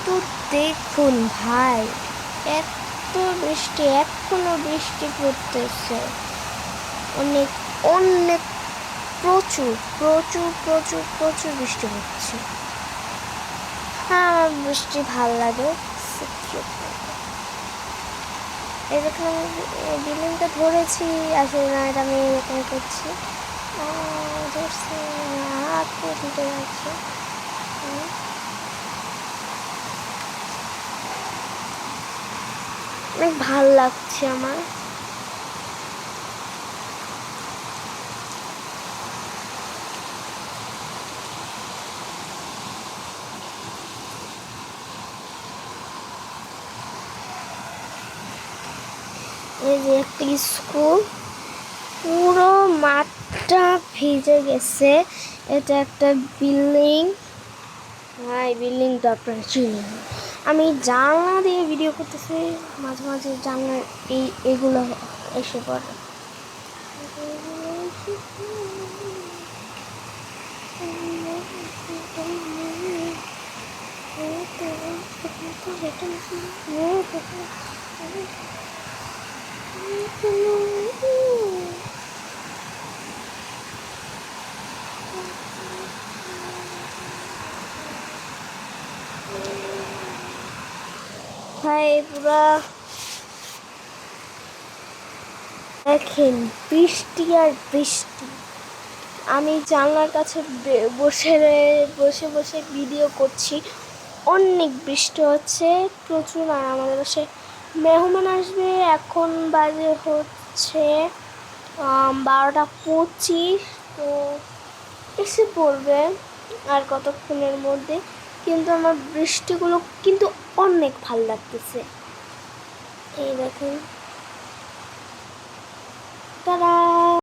শুধু দেখুন ভাই, এত বৃষ্টি, এখনও বৃষ্টি পড়তেছে। অনেক অনেক, প্রচুর প্রচুর প্রচুর প্রচুর বৃষ্টি হচ্ছে হ্যাঁ আমার বৃষ্টি ভালো লাগে দেখুন বিল্ডিংটা ধরেছি, আসলে না, এটা আমি এরকম করছি। ধরছি হাত ঢুকে যাচ্ছে? অনেক ভালো লাগছে আমার। এই যে একটা স্কুল, পুরো মাঠটা ভিজে গেছে। এটা একটা বিল্ডিং। হ্যাঁ বিল্ডিংটা আপনারা চিনি আমি জানলা দিয়ে ভিডিও করতেছি মাঝে মাঝে জানলা এই এগুলো এসে পড়ে। ভাই, পুরা দেখেন, বৃষ্টি আর বৃষ্টি। আমি জানলার কাছে বসে বসে বসে ভিডিও করছি। অনেক বৃষ্টি হচ্ছে, প্রচুর, আর আমাদের বাসায় মেহমান আসবে। এখন বাজে হচ্ছে বারোটা পঁচিশ, তো এসে পড়বে আর কতক্ষণের মধ্যে। কিন্তু আমার বৃষ্টিগুলো কিন্তু অনেক ভালো লাগতেছে। এই দেখুন। তারা